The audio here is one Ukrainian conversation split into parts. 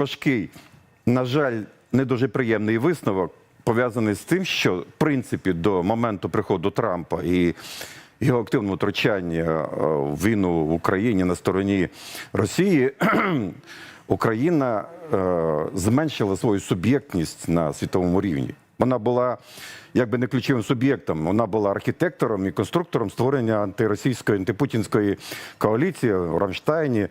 важкий, на жаль, не дуже приємний висновок, пов'язаний з тим, що в принципі до моменту приходу Трампа і його активного втручання е, в війну в Україні на стороні Росії. Україна е, зменшила свою суб'єктність на світовому рівні. Вона була якби не ключовим суб'єктом. Вона була архітектором і конструктором створення антиросійської, антипутінської коаліції в Рамштайні.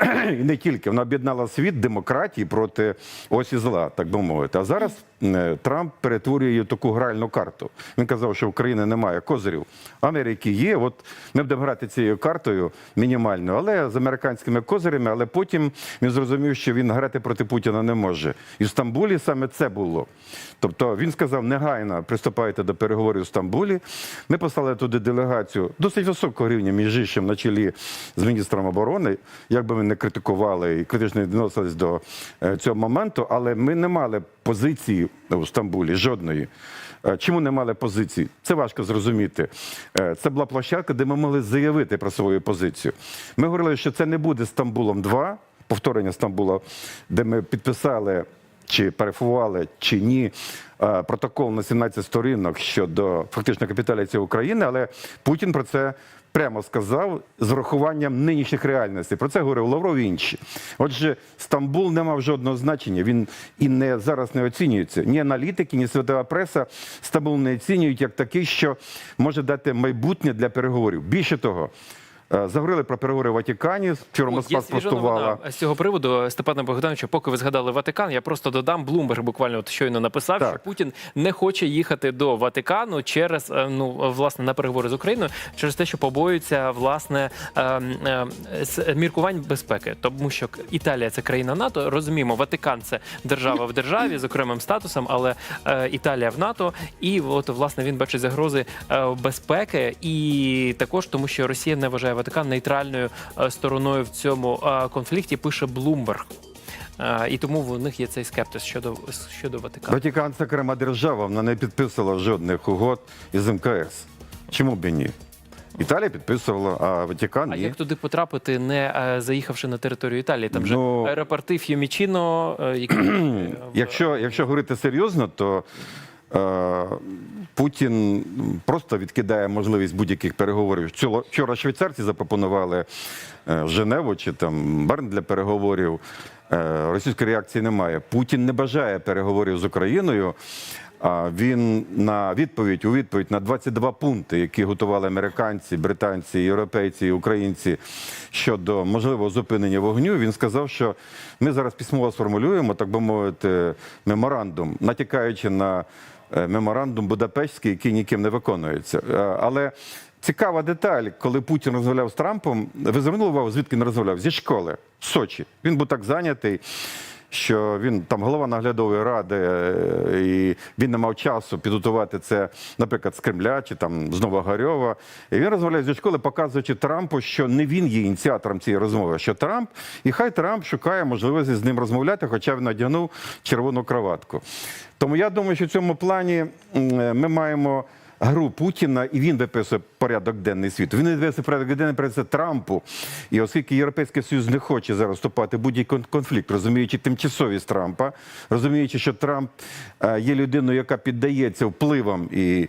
І не тільки вона об'єднала світ демократії проти осі зла, так би мовити. А зараз е, Трамп перетворює її таку гральну карту. Він казав, що України немає козирів. Америки є. От ми будемо грати цією картою мінімальною, але з американськими козирями. Але потім він зрозумів, що він грати проти Путіна не може. І в Стамбулі саме це було. Тобто він сказав, негайно приступайте до переговорів в Стамбулі. Ми послали туди делегацію досить високого рівня між іншим на чолі з міністром оборони. Як би ми не критикували і критично відносились до е, цього моменту, але ми не мали позиції у Стамбулі жодної. Е, Чому не мали позиції? Це важко зрозуміти. Е, Це була площадка, де ми могли заявити про свою позицію. Ми говорили, що це не буде Стамбулом 2, повторення Стамбула, де ми підписали чи перефували, чи ні е, протокол на 17 сторінок щодо фактично капіталяції України, але Путін про це. Прямо сказав з урахуванням нинішніх реальностей. Про це говорив Лавров і інші. Отже, Стамбул не мав жодного значення. Він і не зараз не оцінюється. Ні аналітики, ні світова преса Стамбул не оцінюють як такий, що може дати майбутнє для переговорів. Більше того, заговорили про переговори в Ватикані. Вчора Москва спростувала. з цього приводу, Степане Богдановичу, поки ви згадали Ватикан, я просто додам. Блумберг буквально от щойно написав, Так. що Путін не хоче їхати до Ватикану через е, ну власне на переговори з Україною через те, що побоюється власне е, е, міркувань безпеки, тому що Італія це країна НАТО. Розуміємо, Ватикан це держава в державі з окремим статусом, але е, Італія в НАТО, і от власне він бачить загрози е, безпеки, і також тому, що Росія не вважає Ватикан нейтральною е, стороною в цьому е, конфлікті. Пише Блумберг. І тому в них є цей скептиз щодо щодо Ватикану. Ватикан це окрема держава, вона не підписувала жодних угод із МКС. Чому б і ні? Італія підписувала, а Ватикан А ні. як туди потрапити, не е, заїхавши на територію Італії? Там же Ну, аеропорти Ф'юмічіно, які Якщо, якщо говорити серйозно, то Путін просто відкидає можливість будь-яких переговорів. Вчора- швейцарці запропонували е, Женеву чи там Берн для переговорів. Е, російської реакції немає. Путін не бажає переговорів з Україною. А він на відповідь у відповідь на 22 пункти, які готували американці, британці, європейці українці щодо можливого зупинення вогню. Він сказав, що ми зараз письмово сформулюємо, так би мовити, меморандум, натякаючи на е, меморандум Будапештський, який ніким не виконується. Е, Але цікава деталь, коли Путін розмовляв з Трампом, ви звернули увагу, звідки він розмовляв? Зі школи в Сочі. Він був так зайнятий що він там голова наглядової ради, е, і він не мав часу підготувати це, наприклад, з Кремля чи там з Новогорьова. І він розмовляє зі школи, показуючи Трампу, що не він є ініціатором цієї розмови, що Трамп, і хай Трамп шукає можливості з ним розмовляти, хоча він одягнув червону кроватку. Тому я думаю, що в цьому плані ми маємо. Гру Путіна, і він виписує порядок денний світу. Він виписує порядок денний це Трампу. І оскільки Європейський Союз не хоче зараз вступати в будь-який конфлікт, розуміючи тимчасовість Трампа, розуміючи, що Трамп е, є людиною, яка піддається впливам і.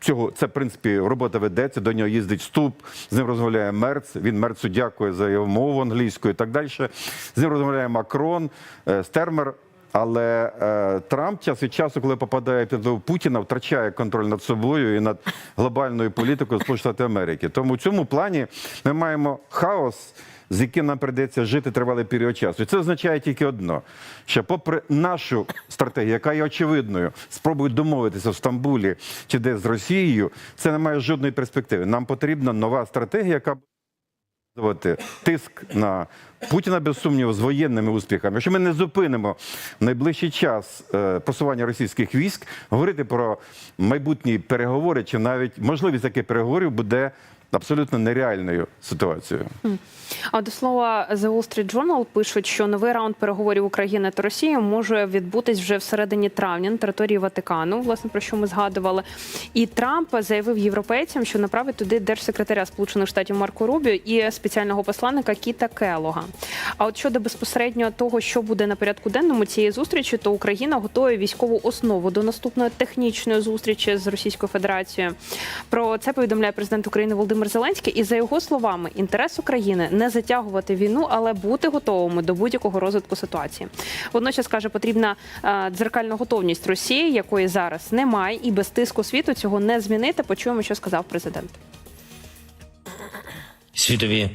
Цього це в принципі робота ведеться. До нього їздить ступ, з ним розмовляє Мерц. Він Мерцу дякує за його мову англійською і так далі. З ним розмовляє Макрон, е, Стермер. Але е, Трамп час від часу, коли попадає під впливу Путіна, втрачає контроль над собою і над глобальною політикою Сполучених Америки. Тому в цьому плані ми маємо хаос, з яким нам прийдеться жити тривалий період часу. І це означає тільки одно: що, попри нашу стратегію, яка є очевидною, спробують домовитися в Стамбулі чи десь з Росією, це не має жодної перспективи. Нам потрібна нова стратегія, яка тиск на Путіна без сумніву з воєнними успіхами. Якщо ми не зупинимо в найближчий час е, просування російських військ, говорити про майбутні переговори чи навіть можливість таких переговорів буде абсолютно нереальною ситуацією. А до слова, The Wall Street Journal пишуть, що новий раунд переговорів України та Росії може відбутись вже всередині травня на території Ватикану, власне про що ми згадували. І Трамп заявив європейцям, що направить туди держсекретаря Сполучених Штатів Марко Рубіо і спеціального посланника Кіта Келога. А от щодо безпосередньо того, що буде на порядку денному цієї зустрічі, то Україна готує військову основу до наступної технічної зустрічі з Російською Федерацією. Про це повідомляє президент України Володимир Зеленський. І за його словами, інтерес України не затягувати війну, але бути готовими до будь-якого розвитку ситуації. Водночас каже, потрібна е, дзеркальна готовність Росії, якої зараз немає, і без тиску світу цього не змінити. Почуємо, що сказав президент. світові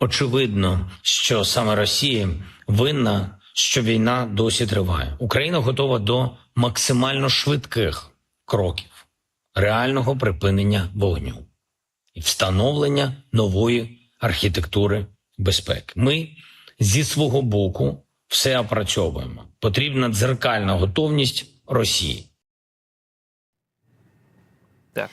очевидно, що саме Росія винна, що війна досі триває. Україна готова до максимально швидких кроків реального припинення вогню встановлення нової архітектури безпеки. Ми зі свого боку все опрацьовуємо. Потрібна дзеркальна готовність Росії. Так.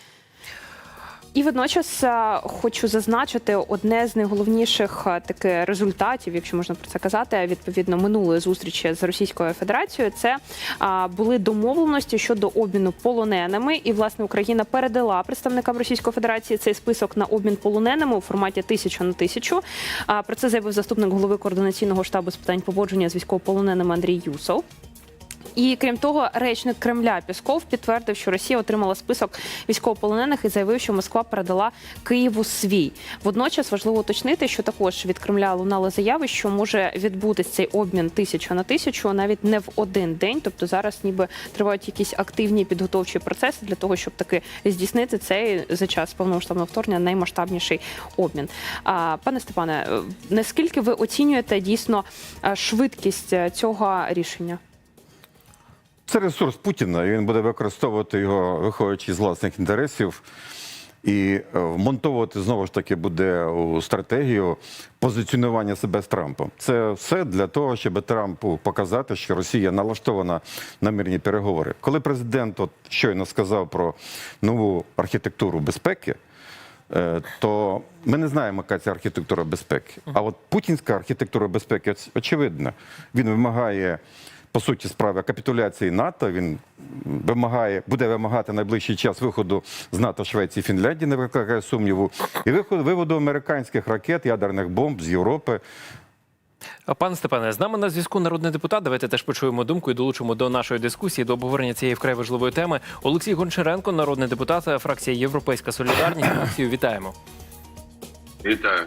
І водночас е, хочу зазначити одне з найголовніших е, таки результатів, якщо можна про це казати, відповідно минулої зустрічі з Російською Федерацією. Це а, були домовленості щодо обміну полоненими. І власне Україна передала представникам Російської Федерації цей список на обмін полоненими у форматі тисяча на тисячу. Про це заявив заступник голови координаційного штабу з питань поводження з військовополоненими Андрій Юсов. І крім того, речник Кремля Пісков підтвердив, що Росія отримала список військовополонених і заявив, що Москва передала Києву свій. Водночас важливо уточнити, що також від Кремля лунали заяви, що може відбутись цей обмін тисяча на тисячу навіть не в один день. Тобто зараз ніби тривають якісь активні підготовчі процеси для того, щоб таки здійснити цей за час повномасштабного вторгнення наймасштабніший обмін. А пане Степане, е, наскільки ви оцінюєте дійсно е, швидкість е, цього рішення? Це ресурс Путіна, і він буде використовувати його, виходячи з власних інтересів, і е, вмонтовувати знову ж таки буде у стратегію позиціонування себе з Трампом. Це все для того, щоб Трампу показати, що Росія налаштована на мирні переговори. Коли президент от щойно сказав про нову архітектуру безпеки. е, То ми не знаємо, яка ця архітектура безпеки. А от путінська архітектура безпеки оч- очевидна. Він вимагає по суті справи капітуляції НАТО. Він вимагає, буде вимагати найближчий час виходу з НАТО Швеції, Фінляндії, не викликає сумніву, і виходу виводу американських ракет, ядерних бомб з Європи. Пане Степане, з нами на зв'язку народний депутат. Давайте теж почуємо думку і долучимо до нашої дискусії до обговорення цієї вкрай важливої теми. Олексій Гончаренко, народний депутат, фракція Європейська Солідарність. Вітаємо. Вітаю.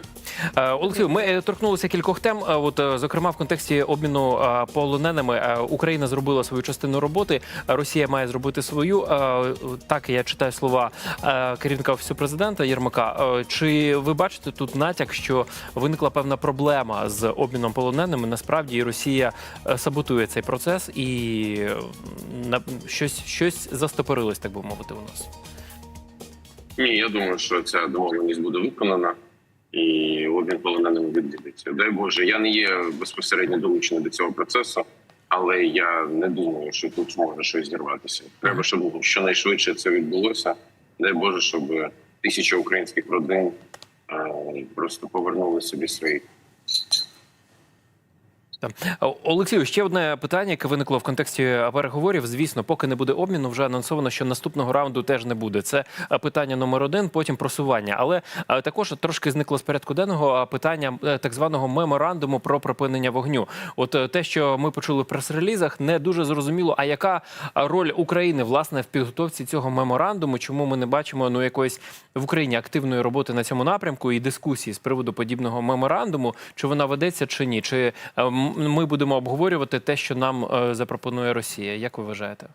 Е, Олексію, ми е, торкнулися кількох тем. Е, От, зокрема, в контексті обміну полоненими Україна зробила свою частину роботи. Росія має зробити свою. Так я читаю слова керівника офісу президента Єрмака. Чи ви бачите тут натяк, що виникла певна проблема з обміном полоненими? Насправді і Росія саботує цей процес і на щось щось застопорилось, так би мовити, у нас. Ні, я думаю, що ця домовленість буде виконана і обмін полоненими відбудеться. Дай Боже, я не є безпосередньо долучений до цього процесу, але я не думаю, що тут може щось зірватися. Треба, щоб щонайшвидше це відбулося. Дай Боже, щоб тисяча українських родин е, просто повернули собі своїх. Так. Олексію, ще одне питання, яке виникло в контексті переговорів. Звісно, поки не буде обміну, вже анонсовано, що наступного раунду теж не буде. Це е, питання номер один, потім просування. Але е, також трошки зникло з порядку денного е, питання е, так званого меморандуму про припинення вогню. От е, те, що ми почули в прес-релізах, не дуже зрозуміло. А яка роль України власне в підготовці цього меморандуму? Чому ми не бачимо ну якоїсь в Україні активної роботи на цьому напрямку і дискусії з приводу подібного меморандуму? Чи вона ведеться чи ні? Чи е, м- ми будемо обговорювати те, що нам е, запропонує Росія? Як ви вважаєте?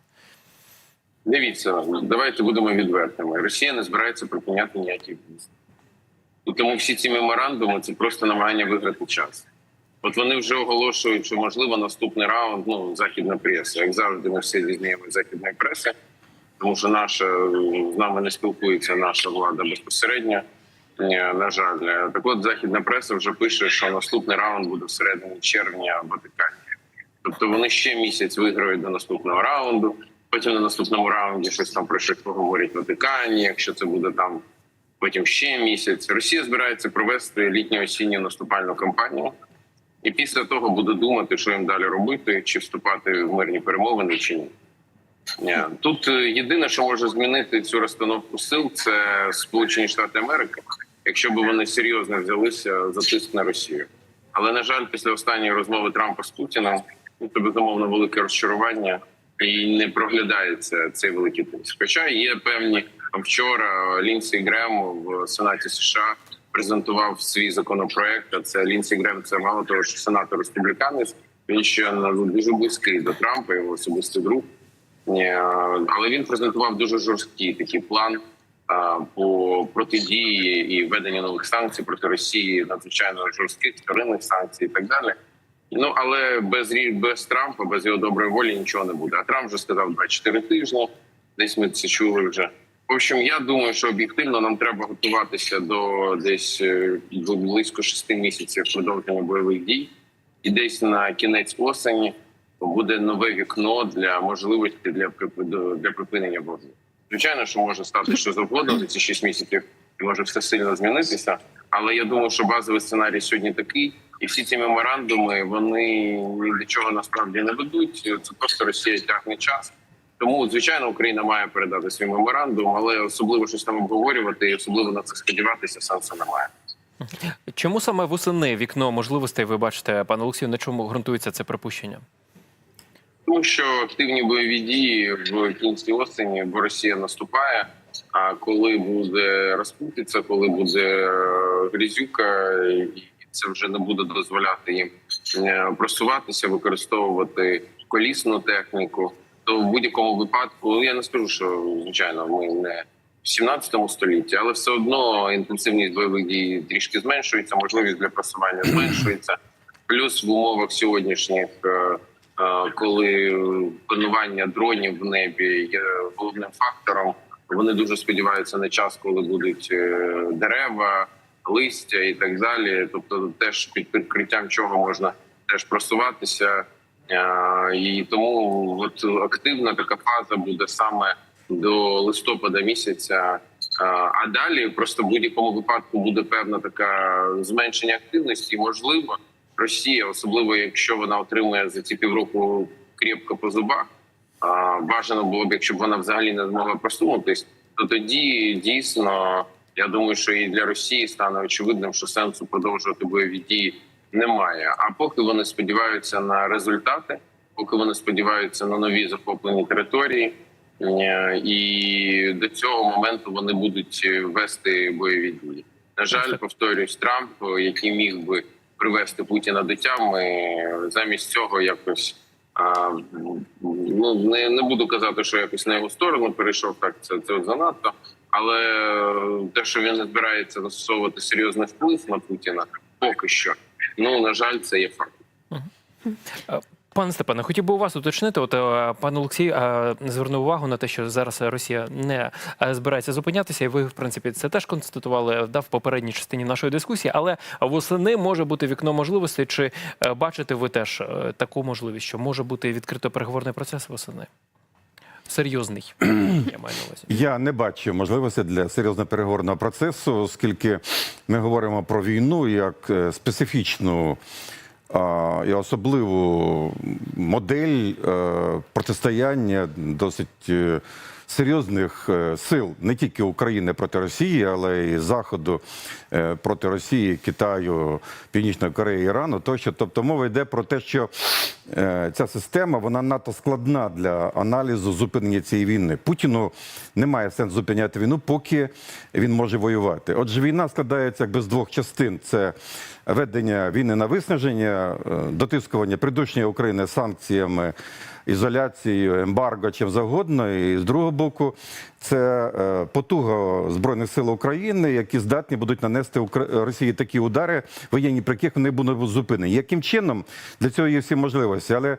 Дивіться, давайте будемо відвертими. Росія не збирається припиняти ніякі. І тому всі ці меморандуми це просто намагання виграти час. От вони вже оголошують, що можливо наступний раунд ну західна преса. Як завжди, ми всі різняємо західної преси, тому що наша з нами не спілкується наша влада безпосередньо. Е, На жаль, так от західна преса вже пише, що наступний раунд буде всередині червня в Ватикані. Тобто вони ще місяць виграють до наступного раунду. Потім на наступному раунді щось там про щось поговорять в Ватикані. Якщо це буде там потім ще місяць. Росія збирається провести літньо-осінню наступальну кампанію, і після того буде думати, що їм далі робити, чи вступати в мирні перемовини, чи ні. Ні. Тут е, єдине, що може змінити цю розстановку сил, це Сполучені Штати Америки, якщо б вони серйозно взялися за тиск на Росію. Але на жаль, після останньої розмови Трампа з Путіним ну, це безумовно велике розчарування і не проглядається цей великий тиск. Хоча є певні вчора Лінсі Грем в Сенаті США презентував свій законопроект. А це Лінсі Грем, це мало того, що сенатор республіканець. Він ще дуже близький до Трампа, його особистий друг. Але він презентував дуже жорсткий такий план по протидії і введення нових санкцій проти Росії, надзвичайно жорстких вторинних санкцій і так далі. Ну але без без Трампа, без його доброї волі нічого не буде. А Трамп вже сказав 24 тижні. Десь ми це чули вже. В общем, я думаю, що об'єктивно нам треба готуватися до десь е, до близько шести місяців продовження бойових дій, і десь на кінець осені буде нове вікно для можливості для для припинення вогню. Звичайно, що може стати що завгодно за ці 6 місяців, і може все сильно змінитися. Але я думаю, що базовий сценарій сьогодні такий, і всі ці меморандуми вони ні до чого насправді не ведуть. Це просто Росія тягне час. Тому, звичайно, Україна має передати свій меморандум, але особливо щось там обговорювати і особливо на це сподіватися сенсу немає. Чому саме восени вікно можливостей ви бачите, пане Олексію, на чому ґрунтується це припущення? Тому що активні бойові дії в кінці осені, бо Росія наступає. А коли буде розпутиця, коли буде е, грізюка, і це вже не буде дозволяти їм е, просуватися, використовувати колісну техніку, то в будь-якому випадку ну, я не скажу, що звичайно ми не в 17 столітті, але все одно інтенсивність бойових дій трішки зменшується, можливість для просування зменшується. Плюс в умовах сьогоднішніх. Коли панування дронів в небі є головним фактором, вони дуже сподіваються на час, коли будуть е, дерева, листя і так далі. Тобто, теж під прикриттям чого можна теж просуватися, і тому от активна така фаза буде саме до листопада місяця. А далі просто в будь-якому випадку буде певна така зменшення активності. Можливо, Росія, особливо якщо вона отримує за ці півроку крепко по зубах. А, Бажано було б, якщо б вона взагалі не змогла просунутись, то тоді дійсно я думаю, що і для Росії стане очевидним, що сенсу продовжувати бойові дії немає. А поки вони сподіваються на результати, поки вони сподіваються на нові захоплені території, е, і до цього моменту вони будуть вести бойові дії. На жаль, повторюсь, Трамп, який міг би привести Путіна до тями, замість цього якось. А, ну не, не буду казати, що якось на його сторону перейшов. Так це це занадто. Але те, що він не збирається застосовувати серйозний вплив на Путіна, поки що. Ну на жаль, це є факт. Пане Степане, хотів би у вас уточнити. От е, пан Олексій е, звернув увагу на те, що зараз Росія не е, збирається зупинятися, і ви, в принципі, це теж констатували да, в попередній частині нашої дискусії. Але восени може бути вікно можливостей. Чи бачите ви теж таку можливість, що може бути відкрито переговорний процес восени? Серйозний, я маю на увазі. Я не бачу можливості для серйозного переговорного процесу, оскільки ми говоримо про війну як специфічну і особливу модель е, протистояння досить е, серйозних е, сил не тільки України проти Росії, але й Заходу проти Росії, Китаю, Північної Кореї, Ірану. Тощо, тобто мова йде про те, що ця система вона надто складна для аналізу зупинення цієї війни. Путіну немає сенсу зупиняти війну, поки він може воювати. Отже, війна складається якби з двох частин: це ведення війни на виснаження, е, дотискування придушення України санкціями. Ізоляцією, ембарго, чим завгодно, і з другого боку, це е, потуга збройних сил України, які здатні будуть нанести Укра- Росії такі удари, воєнні, при яких вони будуть зупинені. Яким чином для цього є всі можливості, але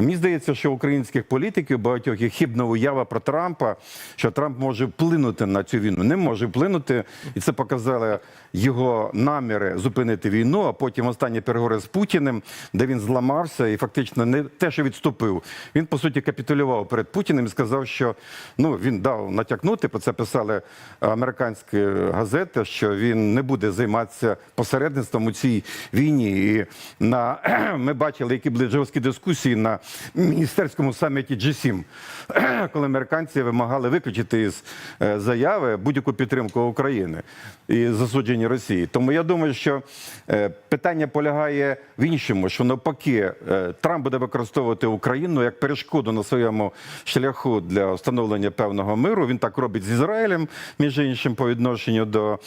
Мені здається, що українських політиків багатьох є хибна уява про Трампа, що Трамп може вплинути на цю війну. Не може вплинути, і це показали його наміри зупинити війну. А потім останні переговори з Путіним, де він зламався і фактично не те, що відступив. Він по суті капітулював перед Путіним і сказав, що ну він дав натякнути. Про це писали американські газети, що він не буде займатися посередництвом у цій війні. І на ми бачили, які були жорсткі дискусії на міністерському саміті G7, коли американці вимагали виключити із е, заяви будь-яку підтримку України і засудження Росії. Тому я думаю, що е, питання полягає в іншому, що навпаки е, Трамп буде використовувати Україну як перешкоду на своєму шляху для встановлення певного миру. Він так робить з Ізраїлем, між іншим, по відношенню до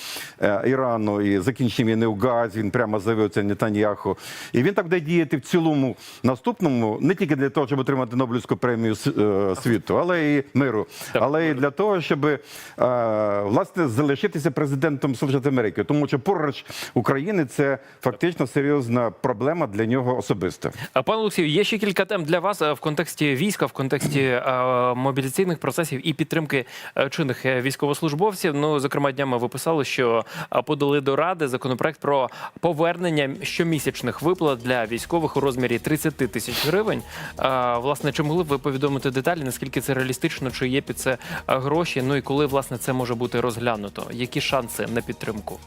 Ірану і закінчення війни в Газі. Він прямо заявив це Нетаньяху. І він так буде діяти в цілому наступному, не тільки для того, щоб отримати Нобелівську премію е, світу, але і миру, але і для того, щоб е, власне залишитися президентом Сполучених Америки, тому що поруч України це фактично серйозна проблема для нього особисто. А, Пане Олексію, є ще кілька тем для вас е, в контексті війська, в контексті мобілізаційних процесів і підтримки чинних військовослужбовців. Ну, зокрема, днями ви писали, що подали до ради законопроект про повернення щомісячних виплат для військових у розмірі 30 тисяч гривень. Власне, чи могли б ви повідомити деталі, наскільки це реалістично, чи є під це гроші? Ну і коли власне це може бути розглянуто? Які шанси на підтримку?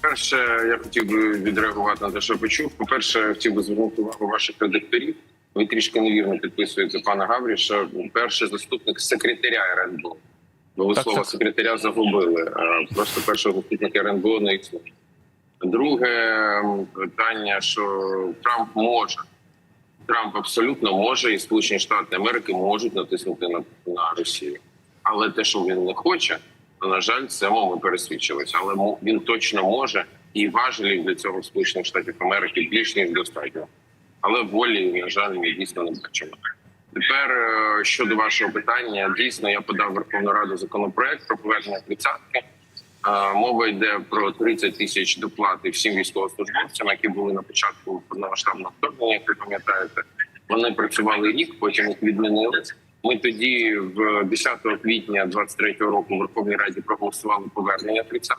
Перше, я хотів би відреагувати на те, що почув. По-перше, хотів би звернути увагу ваших редакторів. Ви трішки невірно підписуєте пана Гавріша, перший заступник секретаря РНБО. Бо ви Так, слово так. секретаря загубили. Просто першого заступника РНБО не існує. Друге питання, що Трамп може. Трамп абсолютно може, і Сполучені Штати Америки можуть натиснути на, на Росію. Але те, що він не хоче, то на жаль, цьому ми пересвідчилися. Але він точно може, і важелів для цього Сполучених Штатів Америки більш ніж достатньо. Але волі, на жаль, ми дійсно не бачимо. Тепер е, щодо вашого питання, дійсно я подав Верховну Раду законопроект про повернення тридцятки. Мова йде про 30 тисяч доплати всім військовослужбовцям, які були на початку повномасштабного вторгнення. Як ви пам'ятаєте, вони працювали рік, потім їх відмінили. Ми тоді, в 10 квітня 23-го року, в Верховній Раді проголосували повернення 30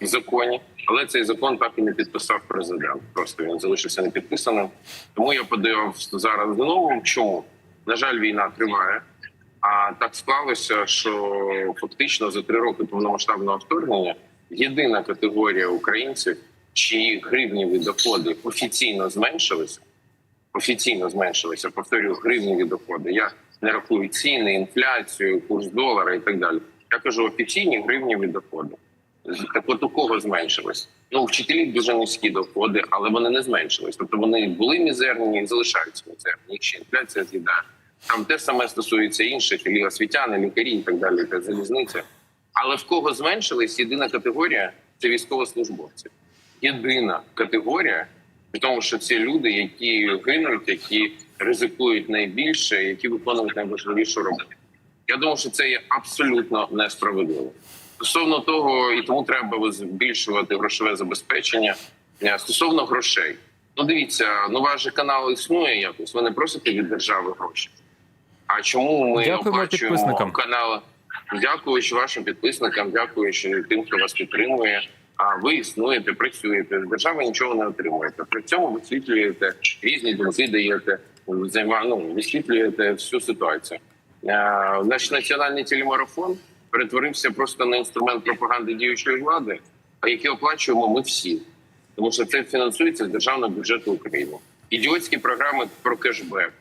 в законі, але цей закон так і не підписав президент. Просто він залишився не підписаним. Тому я подав зараз знову. Чому на жаль, війна триває. А так склалося, що фактично за три роки повномасштабного вторгнення єдина категорія українців, чиї гривніві доходи офіційно зменшилися, офіційно зменшилися. Повторюю, гривніві доходи. Я не рахую ціни, інфляцію, курс долара і так далі. Я кажу офіційні гривніві доходи. Так от у кого зменшилось? Ну, вчителів дуже низькі доходи, але вони не зменшились. Тобто вони були мізерні і залишаються мізерні. Їх інфляція з'їдає. Там те саме стосується інших і освітяни, лікарі і так далі, та залізниця. Але в кого зменшилась єдина категорія це військовослужбовці. Єдина категорія, тому, що це люди, які гинуть, які ризикують найбільше, які виконують найважливішу роботу. Я думаю, що це є абсолютно несправедливо. Стосовно того, і тому треба збільшувати грошове забезпечення. Е, Стосовно грошей, ну дивіться, ну ваш же канал існує якось. Ви не просите від держави гроші. А чому ми Дякуємо підписникам. канал? Дякуючи вашим підписникам, дякуючи тим, хто вас підтримує. А ви існуєте, працюєте. Держава нічого не отримуєте. При цьому висвітлюєте різні думки, даєте займа, ну, висвітлюєте всю ситуацію. Е, Наш національний телемарафон перетворився просто на інструмент пропаганди діючої влади, а який оплачуємо ми всі, тому що це фінансується з державного бюджету України. Ідіотські програми про кешбек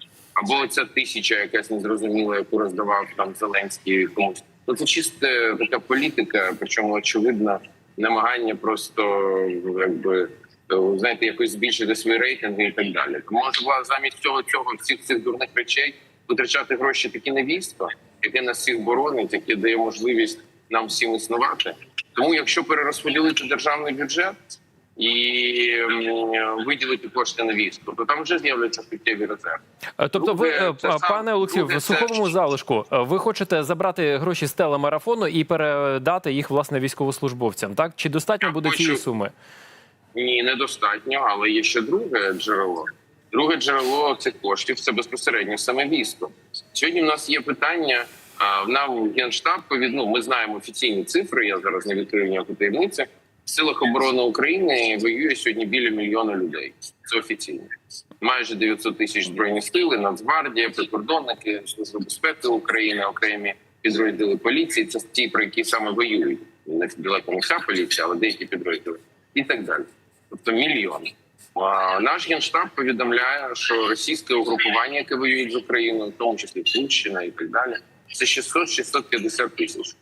або ця тисяча, якась незрозуміла, яку роздавав там Зеленський комусь. Ну це чисте така політика, причому очевидно намагання просто якби е, знаєте, якось збільшити свої рейтинги і так далі. Може була замість цього цього всіх цих дурних речей витрачати гроші такі на військо, яке нас всіх боронить, яке дає можливість нам всім існувати. Тому, якщо перерозподілити державний бюджет і виділити кошти на військо, то там вже з'являться суттєві резерви. Е, Тобто, ви, Друге, е, пане Олексію, в суховому це- залишку, е, ви хочете забрати гроші з телемарафону і передати їх власне військовослужбовцям, так? Чи достатньо Я буде хочу- цієї суми? Ні, недостатньо, але є ще друге джерело. Друге джерело цих коштів це безпосередньо саме військо. Сьогодні в нас є питання. а, Нам генштаб повід... ну, ми знаємо офіційні цифри. Я зараз не відкрию ніяку таємниці. В силах оборони України воює сьогодні біля мільйона людей. Це офіційно. Майже 900 тисяч збройні сили, Нацгвардія, прикордонники, служба безпеки України, окремі підрозділи поліції. Це ті, про які саме воюють. Не далеко не вся поліція, але деякі підрозділи і так далі. Тобто мільйони. А, Наш генштаб повідомляє, що російське угрупування, яке воює з Україною, в тому числі Тульщина і так далі, це 600-650 тисяч.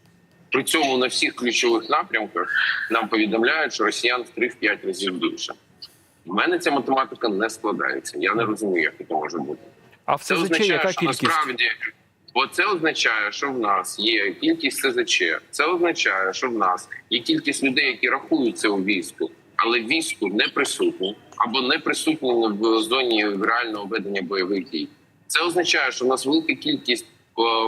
При цьому на всіх ключових напрямках нам повідомляють, що росіян в 3-5 разів більше. У мене ця математика не складається. Я не розумію, як це може бути. А в Це означає, яка що кількість? насправді бо це означає, що в нас є кількість СЗЧ. Це означає, що в нас є кількість людей, які рахуються у війську, але війську не присутні або не присутні в зоні реального ведення бойових дій. Це означає, що в нас велика кількість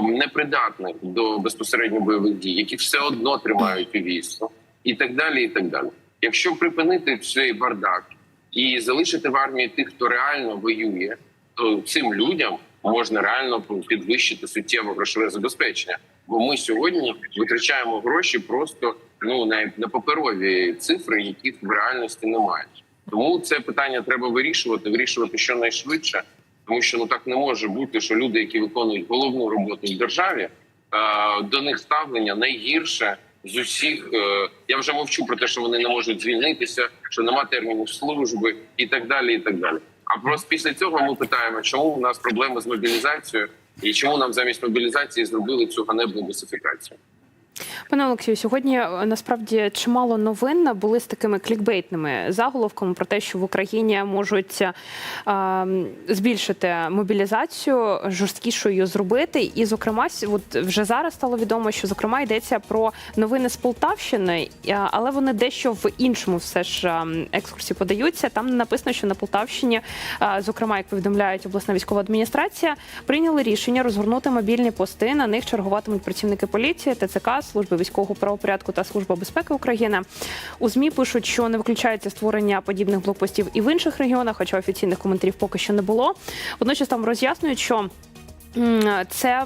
непридатних до безпосередньо бойових дій, які все одно тримають у війську, і так далі. І так далі. Якщо припинити цей бардак і залишити в армії тих, хто реально воює, то цим людям можна реально підвищити суттєво грошове забезпечення. Бо ми сьогодні витрачаємо гроші просто ну на, на паперові цифри, яких в реальності немає. Тому це питання треба вирішувати, вирішувати щонайшвидше, тому що ну так не може бути, що люди, які виконують головну роботу в державі, е, до них ставлення найгірше з усіх. Е, я вже мовчу про те, що вони не можуть звільнитися, що нема термінів служби і так далі. І так далі. А просто після цього ми питаємо, чому у нас проблеми з мобілізацією, і чому нам замість мобілізації зробили цю ганебну бусифікацію. Пане Олексію, сьогодні е, насправді чимало новин були з такими клікбейтними заголовками про те, що в Україні можуть е, збільшити мобілізацію, жорсткішою зробити. І, зокрема, от вже зараз стало відомо, що зокрема йдеться про новини з Полтавщини, е, але вони дещо в іншому все ж е, екскурсі подаються. Там написано, що на Полтавщині, зокрема, як повідомляють обласна військова адміністрація, прийняли рішення розгорнути мобільні пости. На них чергуватимуть працівники поліції, ТЦК, служби військового правопорядку та служба безпеки України. У змі пишуть, що не виключається створення подібних блокпостів і в інших регіонах, хоча офіційних коментарів поки що не було. Водночас там роз'яснюють, що. Це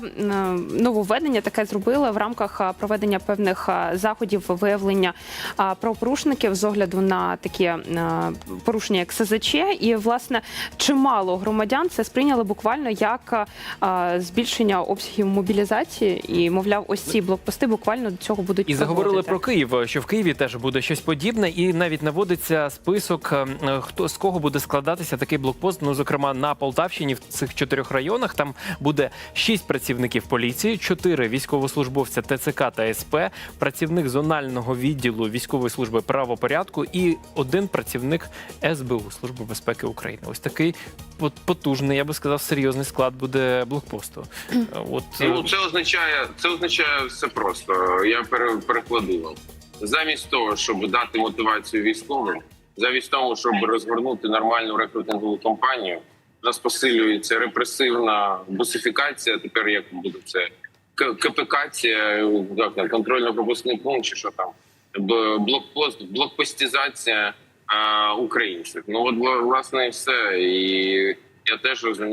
нововведення таке зробили в рамках проведення певних заходів виявлення правопорушників з огляду на такі порушення, як СЗЧ. І власне чимало громадян це сприйняли буквально як збільшення обсягів мобілізації. І мовляв, ось ці блокпости буквально до цього будуть І заговорили про Київ, що в Києві теж буде щось подібне, і навіть наводиться список, е, хто з кого буде складатися такий блокпост. Ну, зокрема, на Полтавщині в цих чотирьох районах там буде шість працівників поліції, чотири військовослужбовця ТЦК та СП, працівник зонального відділу військової служби правопорядку і один працівник СБУ Служби безпеки України. Ось такий потужний, я би сказав, серйозний склад буде блокпосту. Е, От е, Ну це означає, це означає все просто. Я перекладу вам. Замість того, щоб дати мотивацію військовим, замість того, щоб розгорнути нормальну рекрутингову кампанію, у нас посилюється репресивна бусифікація. Тепер як буде це К- КПКація, як контрольно-пропускний пункт, чи що там блокпост, блокпостізація а, українців. Ну от власне і все. І я теж розумію.